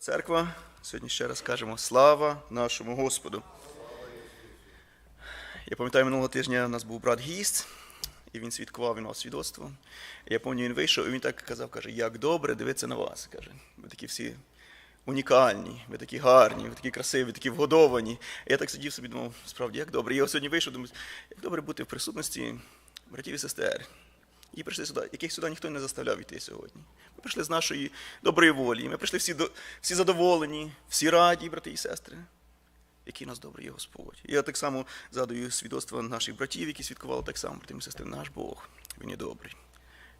церква. Сьогодні ще раз кажемо слава нашому Господу. Я пам'ятаю, минулого тижня у нас був брат Гість, і він свідкував він мав свідоцтво. Я пам'ятаю, він вийшов, і він так казав, каже, як добре дивитися на вас. каже. Ви такі всі унікальні, ви такі гарні, ви такі красиві, ви такі вгодовані. Я так сидів собі, думав, справді, як добре. Я сьогодні вийшов, думаю, як добре бути в присутності братів і сестер. І прийшли сюди, яких сюди ніхто не заставляв йти сьогодні. Ми прийшли з нашої доброї волі. Ми прийшли всі, до- всі задоволені, всі раді, брати і сестри. Який нас добрий є Господь. Я так само згадую свідоцтва наших братів, які свідкували так само, брати і сестри, наш Бог. Він є добрий.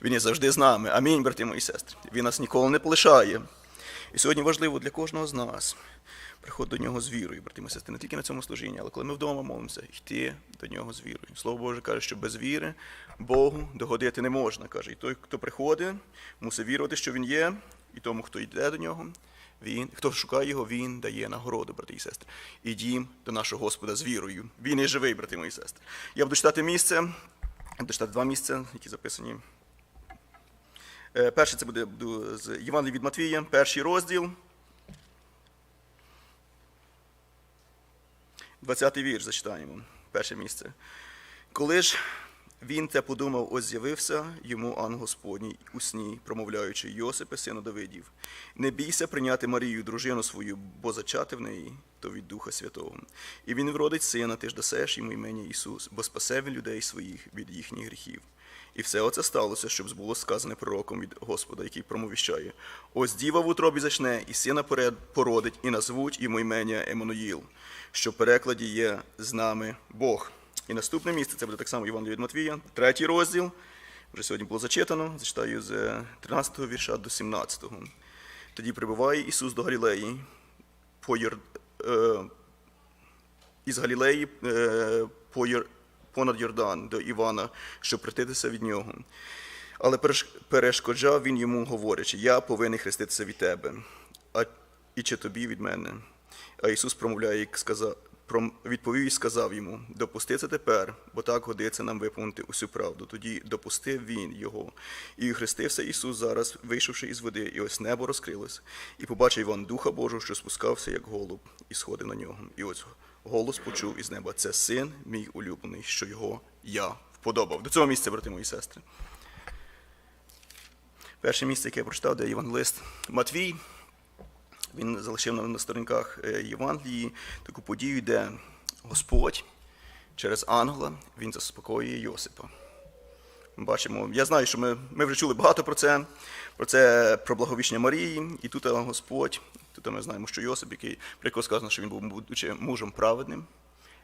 Він є завжди з нами. Амінь, брати мої сестри. Він нас ніколи не полишає. І сьогодні важливо для кожного з нас приходити до нього з вірою, брати і сестри, не тільки на цьому служінні, але коли ми вдома молимося, йти до нього з вірою. Слово Боже каже, що без віри Богу догодити не можна. каже. І той, хто приходить, мусить вірувати, що він є, і тому, хто йде до нього, він, хто шукає його, він дає нагороду, брати і сестри. Ідім до нашого Господа з вірою. Він є живий, брати мої сестри. Я буду читати місце, я буду читати два місця, які записані. Е, Перше це буде з Євангелія від Матвія, перший розділ. 20-й вірш зачитаємо. Перше місце. Коли ж він те подумав, ось з'явився йому ангел Господній у сні, промовляючи Йосипе, сину Давидів, не бійся прийняти Марію, дружину свою, бо зачати в неї то від Духа Святого. І він вродить сина, ти ж дасеш йому імені Ісус, бо спасе він людей своїх від їхніх гріхів. І все оце сталося, щоб було сказане пророком від Господа, який промовіщає: Ось діва в утробі зачне, і сина породить, і назвуть йому імення Еммануїл, що в перекладі є з нами Бог. І наступне місце це буде так само Євангелія від Матвія, третій розділ. Вже сьогодні було зачитано, зачитаю з е, 13 вірша до 17-го. Тоді прибуває Ісус до Галілеї, по Йор... е, із Галілеї е, по Йор... понад Йордан до Івана, щоб прититися від нього. Але перешкоджав він йому, говорячи: Я повинен хреститися від тебе, а і чи тобі від мене? А Ісус промовляє, і сказав, відповів і сказав йому: Допусти це тепер, бо так годиться нам виповнити усю правду. Тоді допустив він його. І хрестився Ісус зараз, вийшовши із води, і ось небо розкрилось, і побачив Іван Духа Божого, що спускався, як голуб, і сходив на нього. І ось голос почув із неба: Це син мій улюблений, що його я вподобав. До цього місця, брати мої сестри. Перше місце, яке я прочитав, де євангелист Матвій. Він залишив на, сторінках е, Євангелії таку подію, де Господь через ангела він заспокоює Йосипа. Ми бачимо, я знаю, що ми, ми вже чули багато про це, про це про благовіщення Марії, і тут е, Господь, тут ми знаємо, що Йосип, який про якого сказано, що він був будучи мужем праведним,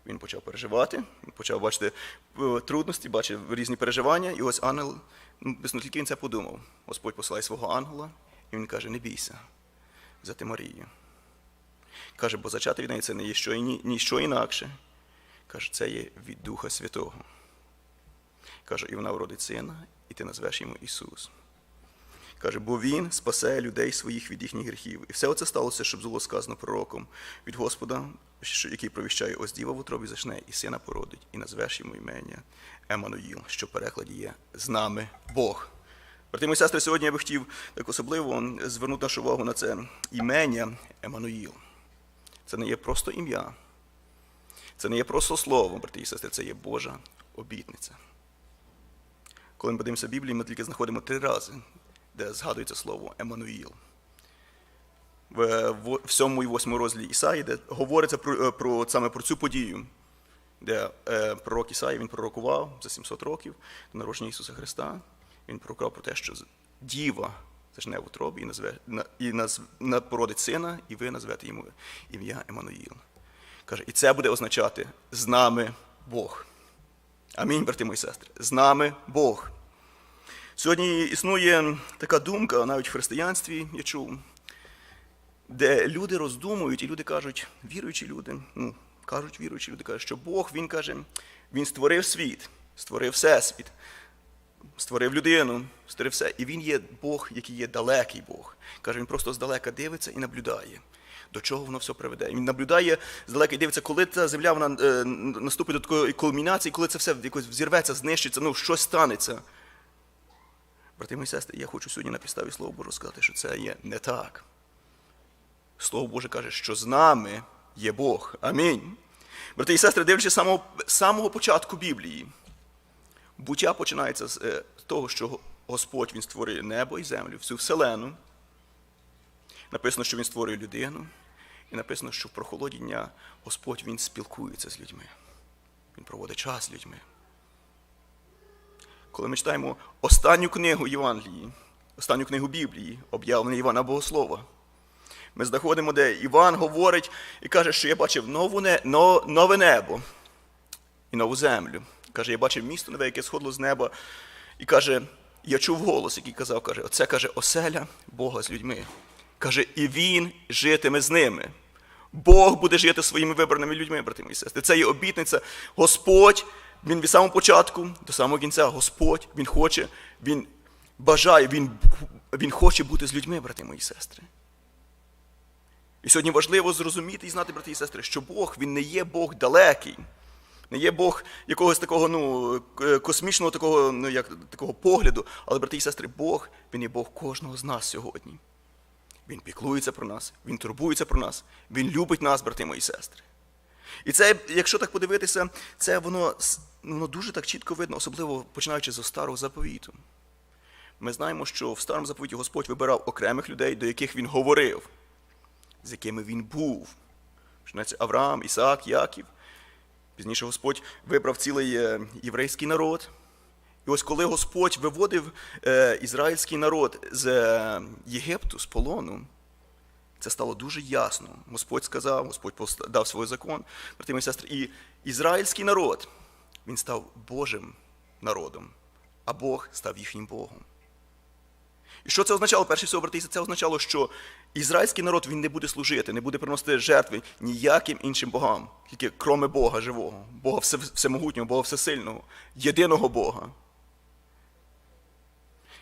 він почав переживати, почав бачити е, трудності, бачив різні переживання, і ось ангел, ну, тільки він це подумав. Господь посилає свого ангела, і він каже: не бійся взяти Марію. Каже, бо зачати від неї це не є що, ні, ніщо інакше. Каже, це є від Духа Святого. Каже, і вона вродить сина, і ти назвеш йому Ісус. Каже, бо Він спасе людей своїх від їхніх гріхів. І все це сталося, щоб було сказано пророком від Господа, який провіщає, ось діва в утробі зачне, і сина породить, і назвеш йому імення Еммануїл, що в перекладі є з нами Бог. Брати мої сестри, сьогодні я би хотів так особливо звернути нашу увагу на це імення Еммануїл. Це не є просто ім'я. Це не є просто слово, брати і сестри, це є Божа обітниця. Коли ми подивимося Біблії, ми тільки знаходимо три рази, де згадується слово Еммануїл. В, в, в 7 і 8 розділі Ісаї, де говориться про, е, про, саме про цю подію, де е, пророк Ісаї він пророкував за 700 років до народження Ісуса Христа. Він пророкував про те, що діва зажне в утробі і, назве, і сина, і ви назвете йому ім'я Еммануїл. Каже, і це буде означати з нами Бог. Амінь, брати мої сестри. З нами Бог. Сьогодні існує така думка, навіть в християнстві я чув, де люди роздумують, і люди кажуть, віруючі люди, ну, кажуть віруючі люди, кажуть, що Бог, Він каже, Він створив світ, створив всесвіт, створив людину, створив все. І він є Бог, який є далекий Бог. Каже, він просто здалека дивиться і наблюдає. До чого воно все приведе. Він наблюдає здалека і дивиться, коли ця земля вона, е, наступить до такої кульмінації, коли це все якось взірветься, знищиться, ну щось станеться. Брати мої сестри, я хочу сьогодні на підставі Слова Божого сказати, що це є не так. Слово Боже каже, що з нами є Бог. Амінь. Брати і сестри, дивлячись самого, самого початку Біблії, буття починається з е, того, що Господь Він створює небо і землю, всю вселену. Написано, що Він створює людину, і написано, що в прохолоді дня Господь Він спілкується з людьми. Він проводить час з людьми. Коли ми читаємо останню книгу Євангелії, останню книгу Біблії, об'явлення Івана Богослова, ми знаходимо, де Іван говорить і каже, що я бачив нову не, но, нове небо і нову землю. Каже, я бачив місто нове, яке сходило з неба. І каже, я чув голос, який казав, каже, оце каже оселя Бога з людьми. Каже, і він житиме з ними. Бог буде жити своїми вибраними людьми, брати мої сестри. Це є обітниця. Господь, він від самого початку до самого кінця, Господь, Він хоче, Він бажає, Він, він хоче бути з людьми, брати мої сестри. І сьогодні важливо зрозуміти і знати, брати і сестри, що Бог він не є Бог далекий, не є Бог якогось такого ну, космічного такого, ну, як, такого погляду, але, брати і сестри, Бог він є Бог кожного з нас сьогодні. Він піклується про нас, він турбується про нас, він любить нас, брати мої сестри. І це, якщо так подивитися, це воно, ну, воно дуже так чітко видно, особливо починаючи з старого заповіту. Ми знаємо, що в старому заповіті Господь вибирав окремих людей, до яких він говорив з якими він був. Починається Авраам, Ісаак, Яків. Пізніше Господь вибрав цілий е, єврейський народ. І ось коли Господь виводив е, ізраїльський народ з е, Єгипту, з полону, це стало дуже ясно. Господь сказав, Господь дав свій закон, брати мої сестри, і ізраїльський народ, він став Божим народом, а Бог став їхнім Богом. І що це означало? Перше всього, брати, це означало, що ізраїльський народ він не буде служити, не буде приносити жертви ніяким іншим богам, тільки кроме Бога живого, Бога всемогутнього, Бога всесильного, єдиного Бога.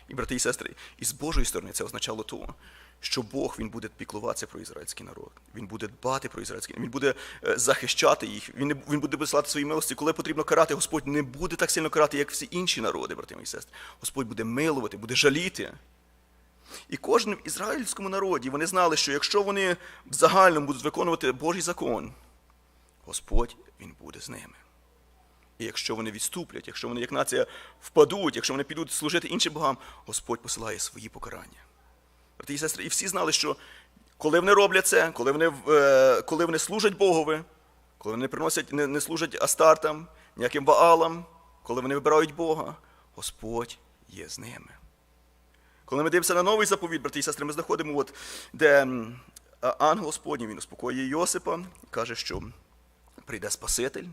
І, брати і сестри, і з Божої сторони це означало то, що Бог він буде піклуватися про ізраїльський народ. Він буде дбати про ізраїльський народ, він буде е, захищати їх, він, не, він буде висилати свої милості. Коли потрібно карати, Господь не буде так сильно карати, як всі інші народи, брати і сестри. Господь буде милувати, буде жаліти. І в ізраїльському народі вони знали, що якщо вони в загальному будуть виконувати Божий закон, Господь він буде з ними. І якщо вони відступлять, якщо вони як нація впадуть, якщо вони підуть служити іншим богам, Господь посилає свої покарання. Брати і сестри, і всі знали, що коли вони роблять це, коли вони, е, коли вони служать Богові, коли вони приносять, не, не служать Астартам, ніяким Ваалам, коли вони вибирають Бога, Господь є з ними. Коли ми дивимося на новий заповіт, брати і сестри, ми знаходимо, от, де ангел Господній він успокоює Йосипа, каже, що прийде Спаситель.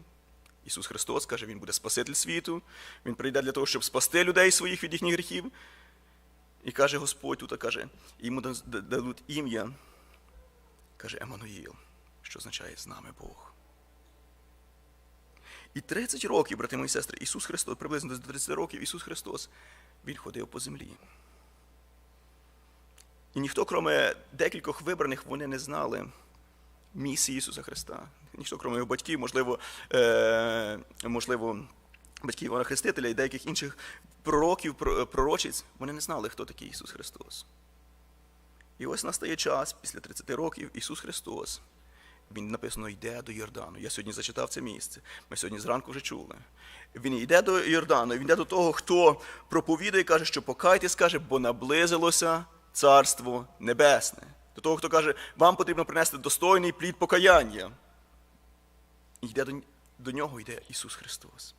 Ісус Христос каже, Він буде Спаситель світу, Він прийде для того, щоб спасти людей своїх від їхніх гріхів. І каже Господь тут, каже, йому дадуть ім'я, каже Еммануїл, що означає з нами Бог. І 30 років, брати мої сестри, Ісус Христос, приблизно до 30 років Ісус Христос, Він ходив по землі. І ніхто, кроме декількох вибраних, вони не знали місії Ісуса Христа. Ніхто, крім його батьків, можливо, е, можливо, батьків Івана Хрестителя і деяких інших пророків, про- пророчиць, вони не знали, хто такий Ісус Христос. І ось настає час, після 30 років, Ісус Христос. Він написано йде до Йордану. Я сьогодні зачитав це місце. Ми сьогодні зранку вже чули. Він йде до Йордану, він йде до того, хто проповідає, каже, що покайтесь, каже, бо наблизилося Царство Небесне. До того, хто каже, вам потрібно принести достойний плід покаяння. І йде до, до нього йде Ісус Христос.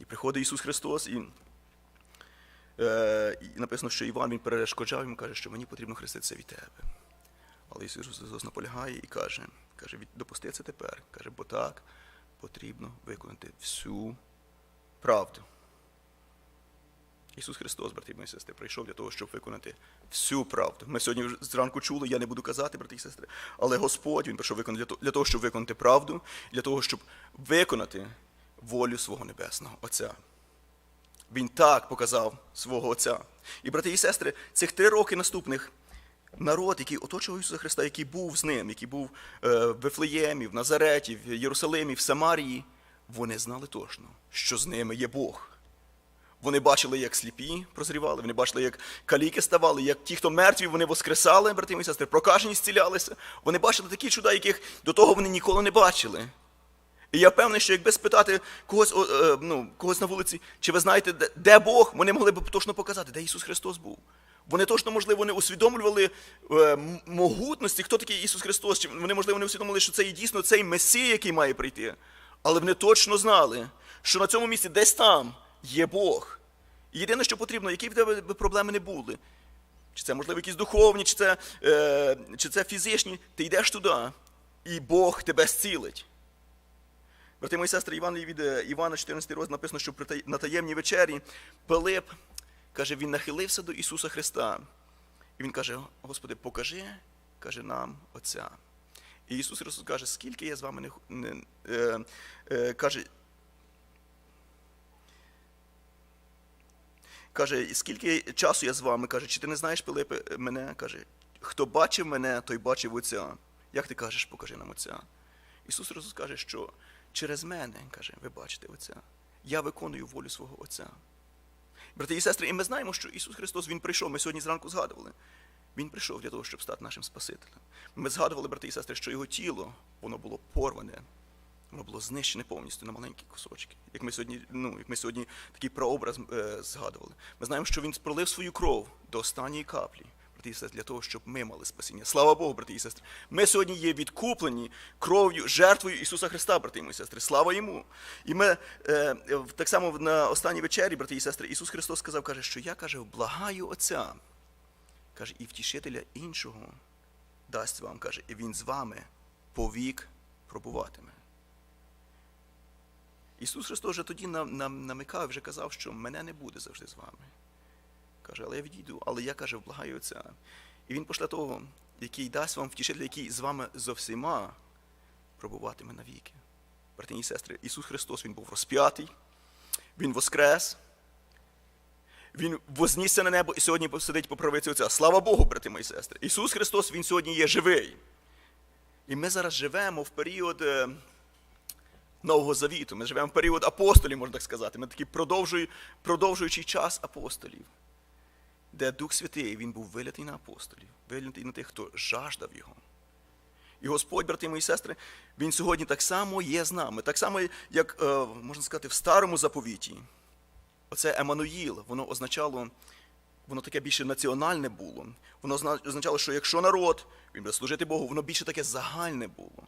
І приходить Ісус Христос, і, е, і написано, що Іван він перешкоджав йому каже, що мені потрібно хреститися від тебе. Але Ісус Христос наполягає і каже, каже, «Від- допусти це тепер. Каже, бо так потрібно виконати всю правду. Ісус Христос, брати мої сестри, прийшов для того, щоб виконати всю правду. Ми сьогодні зранку чули, я не буду казати, брати і сестри, але Господь Він прийшов виконати для того- щоб виконати правду, для того, щоб виконати волю свого небесного Отця. Він так показав свого Отця. І, брати і сестри, цих три роки наступних народ, який оточував Ісуса Христа, який був з ним, який був е, в Вифлеємі, в Назареті, в Єрусалимі, в Самарії, вони знали точно, що з ними є Бог. Вони бачили, як сліпі прозрівали, вони бачили, як каліки ставали, як ті, хто мертві, вони воскресали, брати і сестри, прокажені зцілялися. Вони бачили такі чуда, яких до того вони ніколи не бачили. І я впевнений, що якби спитати когось, е, ну, когось на вулиці, чи ви знаєте, де, де Бог, вони могли б точно показати, де Ісус Христос був. Вони точно, можливо, не усвідомлювали е, могутності, хто такий Ісус Христос. Чи вони, можливо, не усвідомили, що це є дійсно цей Месія, який має прийти. Але вони точно знали, що на цьому місці десь там є Бог. І єдине, що потрібно, які б тебе проблеми не були. Чи це, можливо, якісь духовні, чи це, е, чи це фізичні, ти йдеш туди, і Бог тебе зцілить. Брати мої сестри, Іван від е, Івана 14 розділ написано, що на таємній вечері Пилип каже, він нахилився до Ісуса Христа. І він каже: Господи, покажи, каже нам Отця. І Ісус Христос каже, скільки я з вами не, не е, е, каже, каже, скільки часу я з вами? каже, чи ти не знаєш, Пилипе, мене? каже, хто бачив мене, той бачив Отця. Як ти кажеш, покажи нам Отця? Ісус Христос каже, що через мене, каже, ви бачите Отця. Я виконую волю свого Отця. Брати і сестри, і ми знаємо, що Ісус Христос Він прийшов. Ми сьогодні зранку згадували. Він прийшов для того, щоб стати нашим Спасителем. Ми згадували, брати і сестри, що його тіло воно було порване, воно було знищене повністю на маленькі кусочки. Як ми сьогодні, ну, як ми сьогодні такий прообраз е, згадували. Ми знаємо, що він пролив свою кров до останньої каплі. Брати і сестри, для того, щоб ми мали спасіння. Слава Богу, брати і сестри. Ми сьогодні є відкуплені кров'ю, жертвою Ісуса Христа, брати і сестри. Слава йому. І ми е, так само на останній вечері, брати і сестри, Ісус Христос сказав, каже, що я каже, благаю Отця. Каже, і втішителя іншого дасть вам, каже, і він з вами повік пробуватиме. Ісус Христос вже тоді нам, нам намикав, вже казав, що мене не буде завжди з вами. Каже, але я відійду, але я каже, благаю Отця. І Він пошле того, який дасть вам втішителя, який з вами зо всіма пробуватиме навіки. Брати і сестри, Ісус Христос Він був розп'ятий, Він воскрес. Він вознісся на небо і сьогодні сидить по правиці Отця. Слава Богу, брати мої сестри. Ісус Христос, Він сьогодні є живий. І ми зараз живемо в період е, Нового Завіту. Ми живемо в період апостолів, можна так сказати. Ми такий продовжуючий час апостолів, де Дух Святий він був вилятий на апостолів, вилятий на тих, хто жаждав його. І Господь, брати мої сестри, Він сьогодні так само є з нами. Так само, як, е, можна сказати, в старому заповіті. Оце Еммануїл, воно означало, воно таке більше національне було. Воно зна- означало, що якщо народ, він буде служити Богу, воно більше таке загальне було.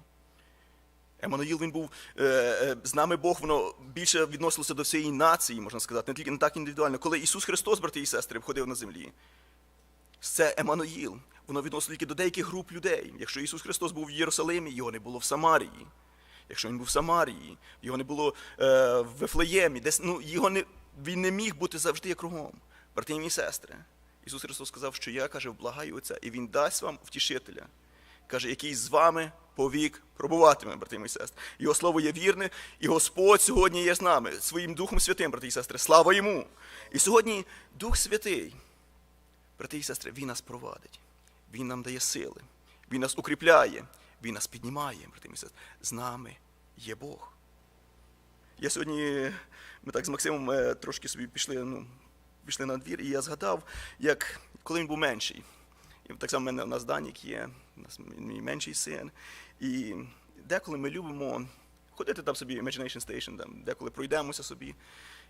Еммануїл, він був е, е, з нами Бог, воно більше відносилося до всієї нації, можна сказати, не тільки не так індивідуально. Коли Ісус Христос, брати і сестри, входив на землі, це Еммануїл, воно відносило тільки до деяких груп людей. Якщо Ісус Христос був в Єрусалимі, його не було в Самарії. Якщо він був в Самарії, його не було е, в Вифлеємі, десь ну, його не, він не міг бути завжди кругом. Брати і сестри. Ісус Христос сказав, що я каже, благаю Отця, і Він дасть вам втішителя. Каже, який з вами повік пробуватиме, брати і сестри. Його слово є вірне, і Господь сьогодні є з нами, своїм Духом Святим, брати і сестри. Слава йому! І сьогодні Дух Святий, брати і сестри, Він нас провадить, Він нам дає сили, Він нас укріпляє, Він нас піднімає, брати і сестри. З нами є Бог. Я сьогодні, ми так з Максимом е, трошки собі пішли, ну, пішли на двір, і я згадав, як коли він був менший. І так само в мене у нас Данік є, мій менший син. І деколи ми любимо ходити там собі Imagination Station, там, деколи пройдемося собі.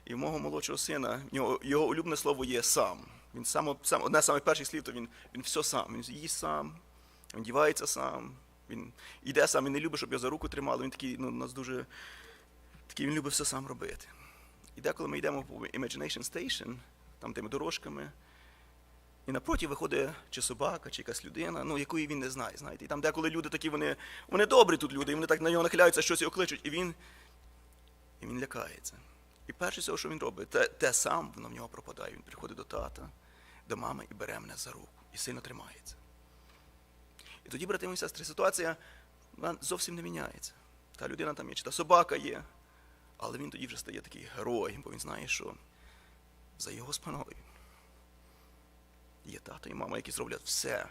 І в мого молодшого сина, його, його улюблене слово є сам. Він сам, сам, одне з самих перших слів, то він, він все сам. Він їсть сам, він дівається сам, він йде сам, він не любить, щоб його за руку тримали. Він такий, ну, нас дуже такий, він любить все сам робити. І деколи ми йдемо по Imagination Station, там тими дорожками, і напроти виходить чи собака, чи якась людина, ну, якої він не знає. знаєте. І там деколи люди такі, вони, вони добрі тут люди, і вони так на нього нахиляються, щось його кличуть, і він, і він лякається. І перше всього, що він робить, те, те сам воно в нього пропадає. Він приходить до тата, до мами і бере мене за руку. І сильно тримається. І тоді, брати і сестри, ситуація вона зовсім не міняється. Та людина там є, чи та собака є, але він тоді вже стає такий герой, бо він знає, що за його спиною є тато і мама, які зроблять все,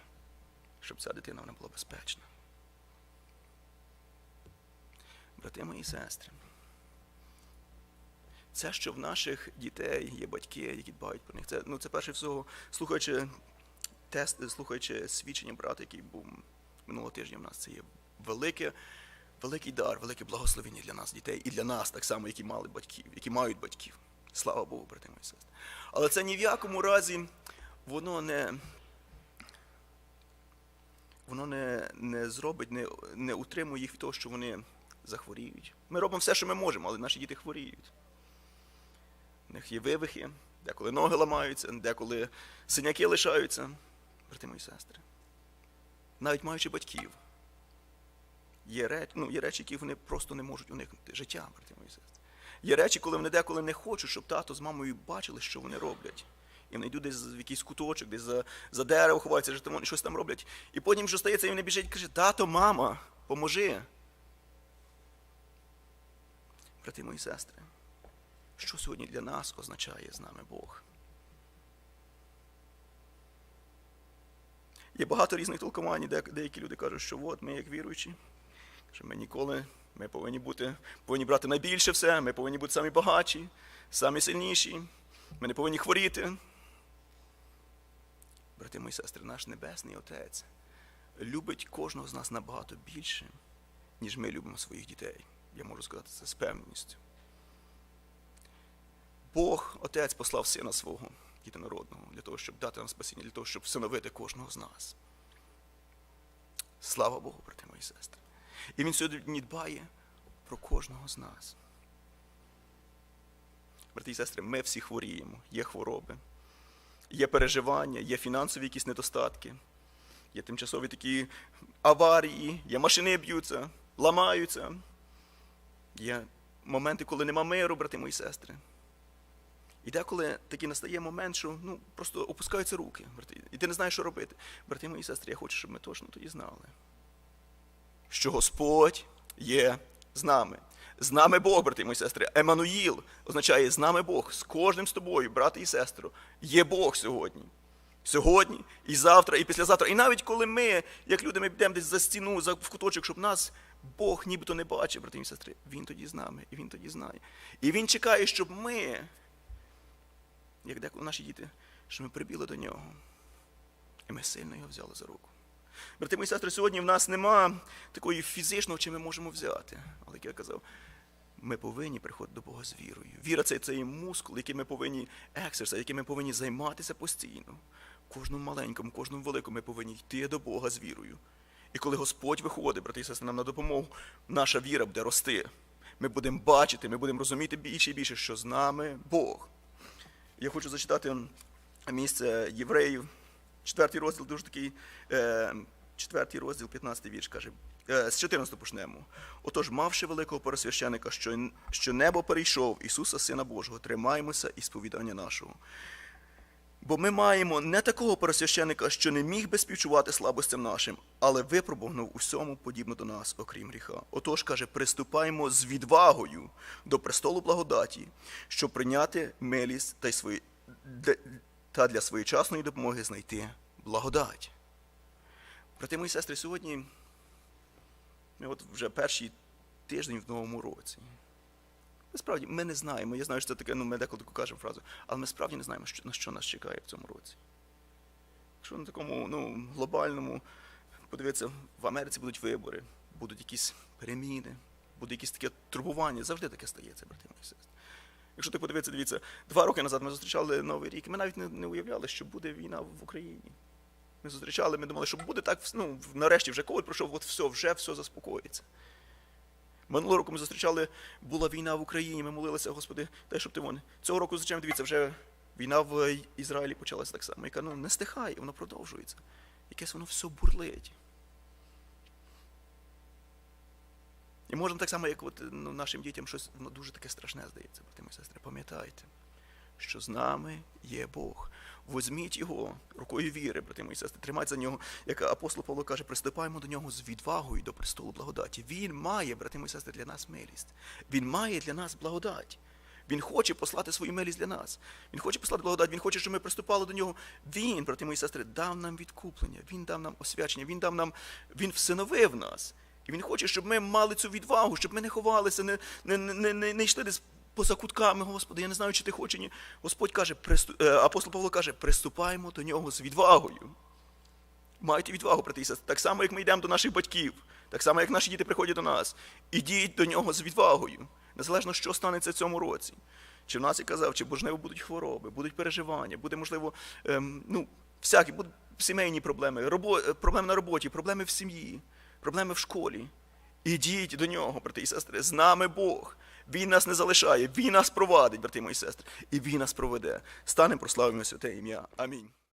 щоб ця дитина вона була безпечна. Брати мої сестри, це, що в наших дітей є батьки, які дбають про них. Це, ну, це перше всього, слухаючи тест, слухаючи свідчення брата, який був минулого тижня в нас, це є велике, великий дар, велике благословення для нас, дітей, і для нас так само, які мали батьків, які мають батьків. Слава Богу, брати мої сестри. Але це ні в якому разі воно не. Воно не, не зробить, не, не утримує їх від того, що вони захворіють. Ми робимо все, що ми можемо, але наші діти хворіють. У них є вивихи, деколи ноги ламаються, деколи синяки лишаються. Брати мої сестри. Навіть маючи батьків. Є речі, ну, є речі, які вони просто не можуть уникнути. Життя, брати мої сестри. Є речі, коли вони деколи не хочуть, щоб тато з мамою бачили, що вони роблять. І вони йдуть десь в якийсь куточок, десь за, за дерево ховаються, що там- щось там роблять. І потім що стається, і вони біжать і кажуть, тато, мама, поможи. Брати мої сестри, що сьогодні для нас означає з нами Бог? Є багато різних толкувань, де деякі люди кажуть, що от ми як віруючі, що ми ніколи, ми повинні бути, повинні брати найбільше все, ми повинні бути самі багатші, самі сильніші, ми не повинні хворіти. Брати мої сестри, наш Небесний Отець любить кожного з нас набагато більше, ніж ми любимо своїх дітей. Я можу сказати це з певністю. Бог, Отець, послав Сина свого єдинородного для того, щоб дати нам спасіння, для того, щоб всиновити кожного з нас. Слава Богу, брати мої сестри. І Він сьогодні дбає про кожного з нас. Брати і сестри, ми всі хворіємо, є хвороби, є переживання, є фінансові якісь недостатки, є тимчасові такі аварії, є машини б'ються, ламаються. Є моменти, коли нема миру, брати мої сестри. І деколи такий настає момент, що ну, просто опускаються руки, брати, і ти не знаєш, що робити. Брати мої сестри, я хочу, щоб ми точно тоді знали, що Господь є з нами. З нами Бог, брати і мої сестри. Еммануїл означає з нами Бог, з кожним з тобою, брате і сестру. Є Бог сьогодні. Сьогодні, і завтра, і післязавтра. І навіть коли ми, як люди, ми йдемо десь за стіну, за в куточок, щоб нас Бог нібито не бачив, брати і сестри, Він тоді з нами, і Він тоді знає. І Він чекає, щоб ми, як деколи наші діти, щоб ми прибіли до нього. І ми сильно його взяли за руку. Брати мої сестри, сьогодні в нас нема такої фізичного, чим ми можемо взяти. Але як я казав, ми повинні приходити до Бога з вірою. Віра це цей мускул, який ми повинні ексерсайз, яким ми повинні займатися постійно. Кожному маленькому, кожному великому ми повинні йти до Бога з вірою. І коли Господь виходить, брати і сестри, нам на допомогу, наша віра буде рости. Ми будемо бачити, ми будемо розуміти більше і більше, що з нами Бог. Я хочу зачитати місце євреїв, четвертий розділ, дуже такий, е, четвертий розділ, 15 вірш каже. Е, з 14 почнемо. Отож, мавши великого пересвященика, що, що небо перейшов, Ісуса Сина Божого, тримаємося і сповідання нашого. Бо ми маємо не такого пересвященика, що не міг би співчувати слабостям нашим, але випробував усьому подібно до нас, окрім гріха. Отож, каже, приступаємо з відвагою до престолу благодаті, щоб прийняти милість та, й свої, та для своєчасної допомоги знайти благодать. Брати мої сестри, сьогодні ми от вже перший тиждень в новому році. Насправді, ми не знаємо. Я знаю, що це таке, ну ми деколи таку кажемо фразу, але ми справді не знаємо, на що нас чекає в цьому році. Якщо на такому ну, глобальному, подивитися, в Америці будуть вибори, будуть якісь переміни, буде якесь таке турбування. Завжди таке стається, брати мої сестри. Якщо ти подивитися, дивіться, два роки назад ми зустрічали Новий рік, і ми навіть не, не уявляли, що буде війна в Україні. Ми зустрічали, ми думали, що буде так, ну, нарешті вже ковід пройшов, от все, вже все заспокоїться. Минулого року ми зустрічали, була війна в Україні, ми молилися, Господи, дай, щоб ти вон. Цього року, звичайно, дивіться, вже війна в Ізраїлі почалася так само, яка ну, не стихає, воно продовжується. Якесь воно все бурлить. І можна так само, як от, ну, нашим дітям щось воно дуже таке страшне здається, брати мої сестри. Пам'ятайте, що з нами є Бог. Возьміть його рукою віри, брати мої сестри, тримайте за нього, як апостол Павло каже, приступаємо до нього з відвагою до престолу благодаті. Він має, брати мої сестри, для нас милість. Він має для нас благодать. Він хоче послати свою милість для нас. Він хоче послати благодать, він хоче, щоб ми приступали до нього. Він, брати мої сестри, дав нам відкуплення, він дав нам освячення, він дав нам, він всиновив нас. І він хоче, щоб ми мали цю відвагу, щоб ми не ховалися, не, не, не, не, не йшли десь поза кутками, Господи, я не знаю, чи ти хочеш, ні. Господь каже, присту... е, апостол Павло каже, приступаємо до нього з відвагою. Майте відвагу, брати і сестри. Так само, як ми йдемо до наших батьків, так само, як наші діти приходять до нас. Ідіть до нього з відвагою, незалежно, що станеться в цьому році. Чи в нас я казав, чи можливо будуть хвороби, будуть переживання, буде, можливо, ем, ну, всякі будуть сімейні проблеми, робо... проблеми на роботі, проблеми в сім'ї, проблеми в школі. Ідіть до нього, брати і сестри, з нами Бог. Він нас не залишає, Він нас провадить, брати мої сестри, і Він нас проведе. Станемо, прославимо святе ім'я. Амінь.